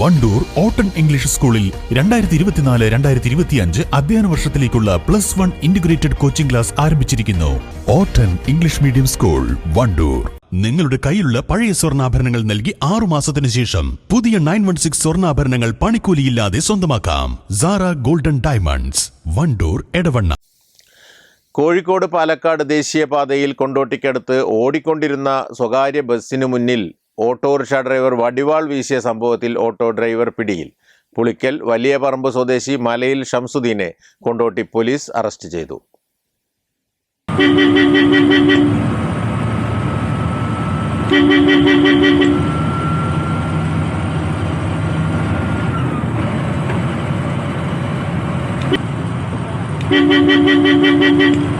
Wandoor ഓട്ടൺ English സ്കൂളിൽ രണ്ടായിരത്തി ഇരുപത്തിനാല് രണ്ടായിരത്തി ഇരുപത്തിയഞ്ച് അധ്യയന വർഷത്തിലേക്കുള്ള plus one integrated coaching class ആരംഭിച്ചിരിക്കുന്നു. ഓട്ടൺ ഇംഗ്ലീഷ് മീഡിയം സ്കൂൾ വണ്ടൂർ. നിങ്ങളുടെ കയ്യിലുള്ള പഴയ സ്വർണാഭരണങ്ങൾ നൽകി ആറു മാസത്തിന് ശേഷം പുതിയ നയൻ വൺ സിക്സ് സ്വർണാഭരണങ്ങൾ പണിക്കൂലിയില്ലാതെ സ്വന്തമാക്കാം. Sara golden diamonds Wandoor Edavanna. Kozhikode Palakkad ദേശീയപാതയിൽ കൊണ്ടോട്ടിക്കടുത്ത് ഓടിക്കൊണ്ടിരുന്ന സ്വകാര്യ ബസ്സിനു മുന്നിൽ ഓട്ടോറിക്ഷ ഡ്രൈവർ വടിവാൾ വീശിയ സംഭവത്തിൽ ഓട്ടോ ഡ്രൈവർ പിടിയിൽ. പുളിക്കൽ വലിയ പറമ്പ് സ്വദേശി മലയിൽ ഷംസുദ്ദീനെ കൊണ്ടോട്ടി പോലീസ് അറസ്റ്റ് ചെയ്തു.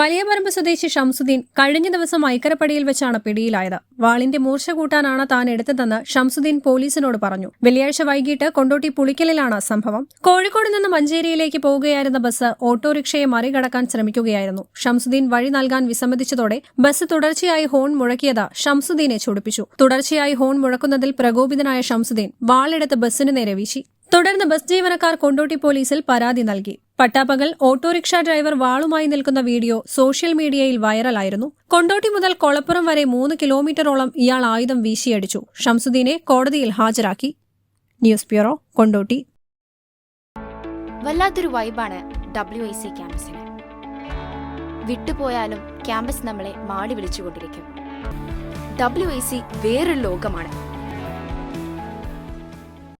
വലിയപറമ്പ് സ്വദേശി ഷംസുദ്ദീൻ കഴിഞ്ഞ ദിവസം ഐക്കരപ്പടിയിൽ വെച്ചാണ് പിടിയിലായത്. വാളിന്റെ മൂർച്ച കൂട്ടാനാണ് താൻ എടുത്തതെന്ന് ഷംസുദ്ദീൻ പോലീസിനോട് പറഞ്ഞു. വെള്ളിയാഴ്ച വൈകിട്ട് കൊണ്ടോട്ടി പുളിക്കലിലാണ് സംഭവം. കോഴിക്കോട് നിന്ന് മഞ്ചേരിയിലേക്ക് പോവുകയായിരുന്ന ബസ് ഓട്ടോറിക്ഷയെ മറികടക്കാൻ ശ്രമിക്കുകയായിരുന്നു. ഷംസുദ്ദീൻ വഴി നൽകാൻ വിസമ്മതിച്ചതോടെ ബസ് തുടർച്ചയായി ഹോൺ മുഴക്കിയത് ഷംസുദ്ദീനെ ചൊടിപ്പിച്ചു. തുടർച്ചയായി ഹോൺ മുഴക്കുന്നതിൽ പ്രകോപിതനായ ഷംസുദ്ദീൻ വാളെടുത്ത് ബസ്സിനു നേരെ വീശി. തുടർന്ന് ബസ് ജീവനക്കാർ കൊണ്ടോട്ടി പോലീസിൽ പരാതി നൽകി. പട്ടാപ്പകൽ ഓട്ടോറിക്ഷ ഡ്രൈവർ വാളുമായി നിൽക്കുന്ന വീഡിയോ സോഷ്യൽ മീഡിയയിൽ വൈറലായിരുന്നു. കൊണ്ടോട്ടി മുതൽ കൊളപ്പുറം വരെ മൂന്ന് കിലോമീറ്ററോളം ഇയാൾ ആയുധം വീശിയടിച്ചു. ഷംസുദ്ദീനെ കോടതിയിൽ ഹാജരാക്കി. News bureau Kondotty. വല്ലാത്തൊരു വൈബാണ് ഡബ്ല്യു ഐ സി ക്യാമ്പസിന്. വിട്ടുപോയാലും ക്യാമ്പസ് നമ്മളെ മാടി വിളിച്ചുകൊണ്ടിരിക്കും. ഡബ്ല്യു ഐ സി വേറൊരു ലോകമാണ്.